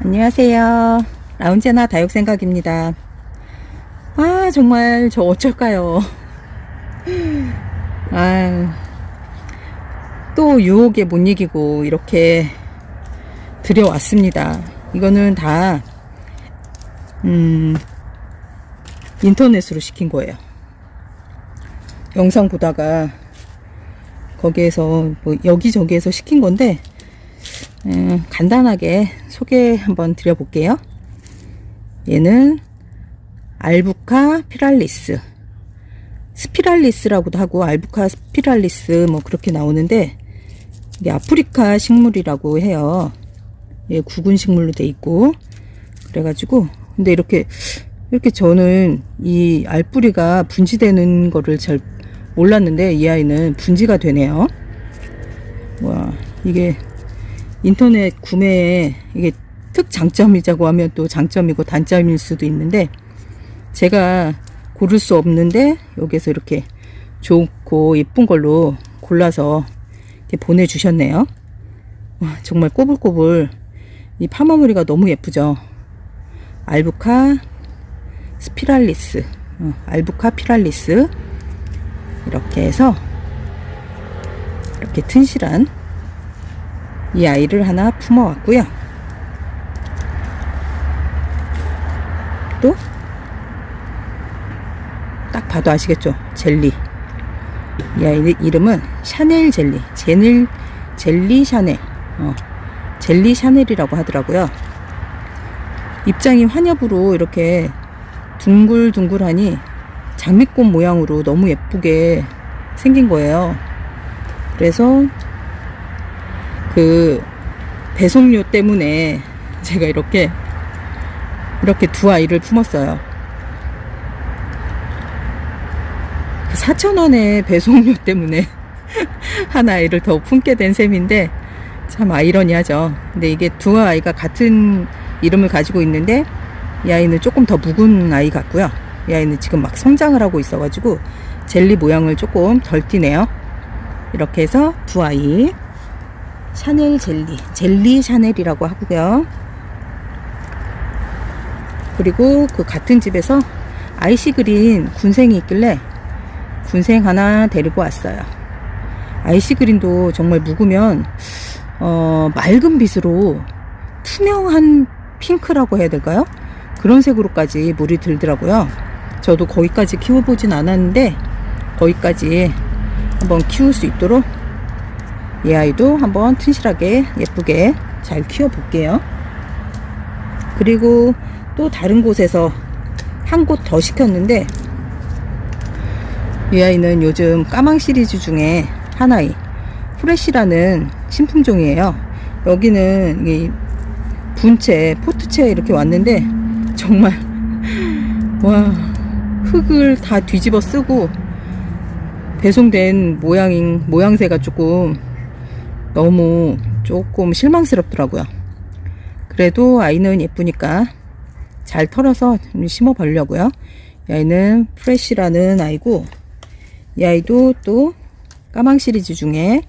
안녕하세요. 라운제나 다육생각입니다. 아, 정말 저 어쩔까요? 아, 또 유혹에 못 이기고 이렇게 들여왔습니다. 이거는 다, 음, 인터넷으로 시킨 거예요. 영상 보다가 거기에서 뭐 여기저기에서 시킨 건데, 음, 간단하게 소개 한번 드려볼게요. 얘는 알부카 피랄리스. 스피랄리스라고도 하고 알부카 스피랄리스 뭐 그렇게 나오는데 이게 아프리카 식물이라고 해요. 얘 구근 식물로 돼 있고 그래가지고 근데 이렇게 이렇게 저는 이 알뿌리가 분지되는 거를 잘 몰랐는데 이 아이는 분지가 되네요. 와 이게 인터넷 구매에 이게 특 장점이자고 하면 또 장점이고 단점일 수도 있는데 제가 고를 수 없는데 여기서 이렇게 좋고 예쁜 걸로 골라서 이렇게 보내주셨네요. 와, 정말 꼬불꼬불 이 파마무리가 너무 예쁘죠. 알부카 스피랄리스, 어, 알부카 피랄리스 이렇게 해서 이렇게 튼실한 이 아이를 하나 품어왔고요. 또 딱 봐도 아시겠죠? 젤리. 이 아이 이름은 샤넬 젤리. 제넬 젤리 샤넬. 어, 젤리 샤넬이라고 하더라고요. 입장이 환엽으로 이렇게 둥글둥글하니 장미꽃 모양으로 너무 예쁘게 생긴 거예요. 그래서 그 배송료 때문에 제가 이렇게 이렇게 두 아이를 품었어요. 그 4,000원의 배송료 때문에 한 아이를 더 품게 된 셈인데 참 아이러니하죠. 근데 이게 두 아이가 같은 이름을 가지고 있는데 이 아이는 조금 더 묵은 아이 같고요. 이 아이는 지금 막 성장을 하고 있어가지고 젤리 모양을 조금 덜 띠네요. 이렇게 해서 두 아이 샤넬 젤리, 젤리 샤넬이라고 하고요. 그리고 그 같은 집에서 아이시 그린 군생이 있길래 군생 하나 데리고 왔어요. 아이시 그린도 정말 묵으면 어, 맑은 빛으로 투명한 핑크라고 해야 될까요? 그런 색으로까지 물이 들더라고요. 저도 거기까지 키워보진 않았는데 거기까지 한번 키울 수 있도록 이 아이도 한번 튼실하게 예쁘게 잘 키워 볼게요. 그리고 또 다른 곳에서 한 곳 더 시켰는데 이 아이는 요즘 까망 시리즈 중에 하나이 프레시라는 신품종이에요. 여기는 이 분채, 포트채 이렇게 왔는데 정말 와 흙을 다 뒤집어 쓰고 배송된 모양인 모양새가 조금 너무 조금 실망스럽더라고요. 그래도 아이는 예쁘니까 잘 털어서 심어 보려고요. 이 아이는 프레시라는 아이고 이 아이도 또 까망 시리즈 중에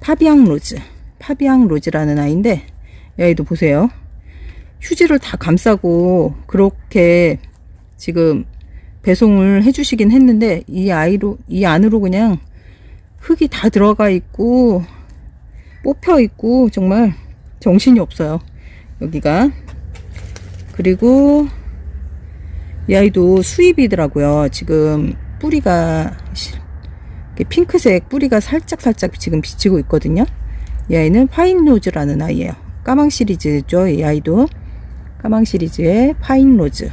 파비앙 로즈 파비앙 로즈라는 아이인데 이 아이도 보세요. 휴지를 다 감싸고 그렇게 지금 배송을 해주시긴 했는데 이 아이로 이 안으로 그냥 흙이 다 들어가 있고 뽑혀 있고 정말 정신이 없어요. 여기가 그리고 이 아이도 수입이더라고요. 지금 뿌리가 핑크색 뿌리가 살짝 살짝 지금 비치고 있거든요. 이 아이는 파인 로즈라는 아이예요. 까망 시리즈죠. 이 아이도 까망 시리즈의 파인 로즈.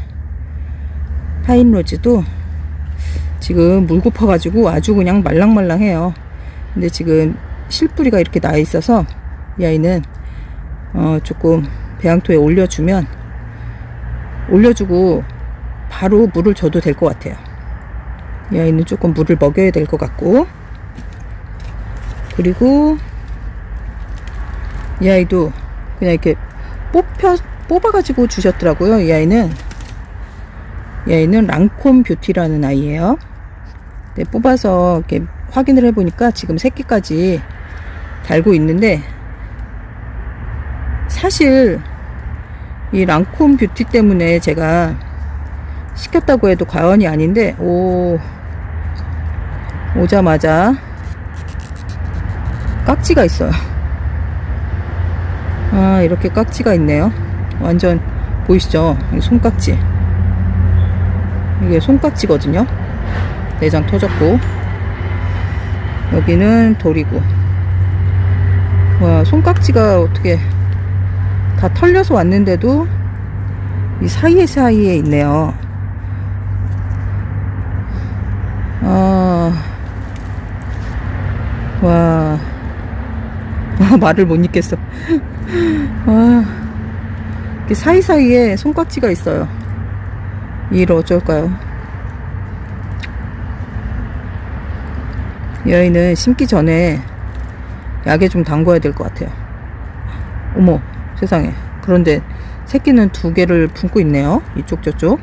파인 로즈도 지금 물 고파가지고 아주 그냥 말랑말랑해요. 근데 지금 실뿌리가 이렇게 나 있어서 이 아이는 어 조금 배양토에 올려주면 올려주고 바로 물을 줘도 될 것 같아요. 이 아이는 조금 물을 먹여야 될 것 같고 그리고 이 아이도 그냥 이렇게 뽑혀 뽑아가지고 주셨더라고요. 이 아이는 이 아이는 랑콤 뷰티라는 아이예요. 네, 뽑아서 이렇게 확인을 해보니까 지금 새끼까지 달고 있는데 사실 이 랑콤 뷰티 때문에 제가 시켰다고 해도 과언이 아닌데 오 오자마자 깍지가 있어요. 아 이렇게 깍지가 있네요. 완전 보이시죠? 이 손깍지. 이게 손깍지거든요. 내장 터졌고 여기는 돌이고 와 손깍지가 어떻게 다 털려서 왔는데도 이 사이에 사이에 있네요. 아, 와, 와 말을 못 잊겠어. 와, 이렇게 사이사이에 손깍지가 있어요. 이를 어쩔까요? 이 아이는 심기 전에 약에 좀 담궈야 될 것 같아요. 어머, 세상에. 그런데 새끼는 두 개를 품고 있네요. 이쪽 저쪽.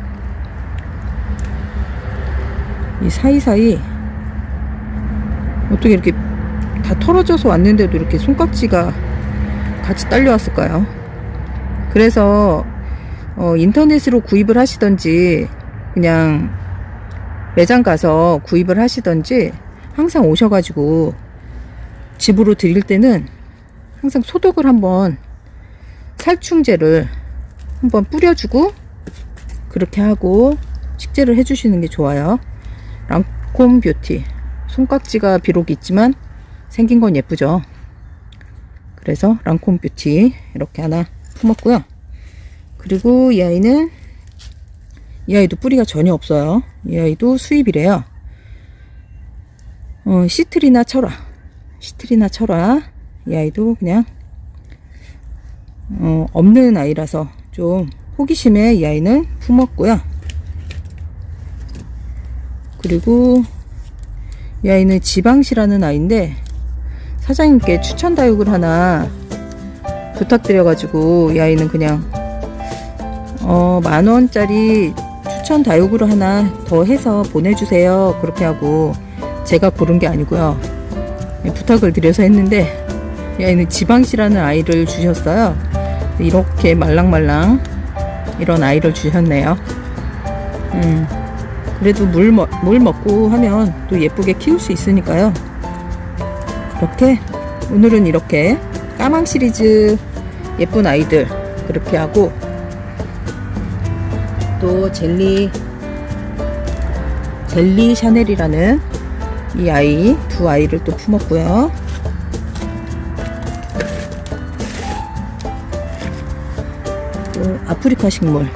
이 사이사이 어떻게 이렇게 다 털어져서 왔는데도 이렇게 손깍지가 같이 딸려왔을까요? 그래서 어, 인터넷으로 구입을 하시던지 그냥 매장 가서 구입을 하시던지 항상 오셔가지고 집으로 드릴 때는 항상 소독을 한번 살충제를 한번 뿌려주고 그렇게 하고 식재를 해주시는 게 좋아요. 랑콤 뷰티 손깍지가 비록 있지만 생긴 건 예쁘죠. 그래서 랑콤 뷰티 이렇게 하나 품었고요. 그리고 이 아이는 이 아이도 뿌리가 전혀 없어요. 이 아이도 수입이래요. 어, 시트리나 철화. 시트리나 철화. 이 아이도 그냥 어, 없는 아이라서 좀 호기심에 이 아이는 품었고요. 그리고 이 아이는 지방시라는 아이인데 사장님께 추천 다육을 하나 부탁드려가지고 이 아이는 그냥 어, 만 원짜리 추천 다육으로 하나 더 해서 보내주세요. 그렇게 하고 제가 고른 게 아니고요. 예, 부탁을 드려서 했는데 이 아이는 지방시라는 아이를 주셨어요. 이렇게 말랑말랑 이런 아이를 주셨네요. 음, 그래도 물, 먹, 물 먹고 하면 또 예쁘게 키울 수 있으니까요. 이렇게 오늘은 이렇게 까망 시리즈 예쁜 아이들 그렇게 하고 또 젤리 젤리 샤넬이라는 이 아이 두 아이를 또 품었고요. 또 아프리카 식물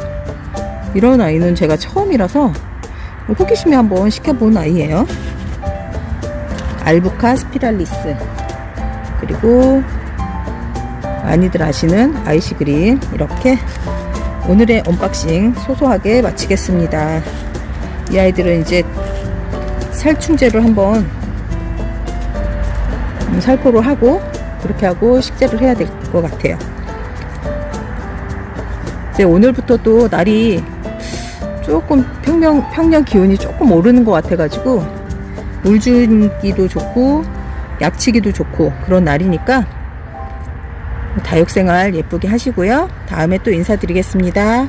이런 아이는 제가 처음이라서 호기심에 한번 시켜본 아이예요. 알부카 스피랄리스 그리고 많이들 아시는 아이시 그린 이렇게 오늘의 언박싱 소소하게 마치겠습니다. 이 아이들은 이제 살충제를 한번 음, 살포를 하고 그렇게 하고 식재를 해야 될 것 같아요. 이제 오늘부터 또 날이 조금 평년, 평년 기온이 조금 오르는 것 같아가지고 물 주기도 좋고 약치기도 좋고 그런 날이니까 다육생활 예쁘게 하시고요. 다음에 또 인사드리겠습니다.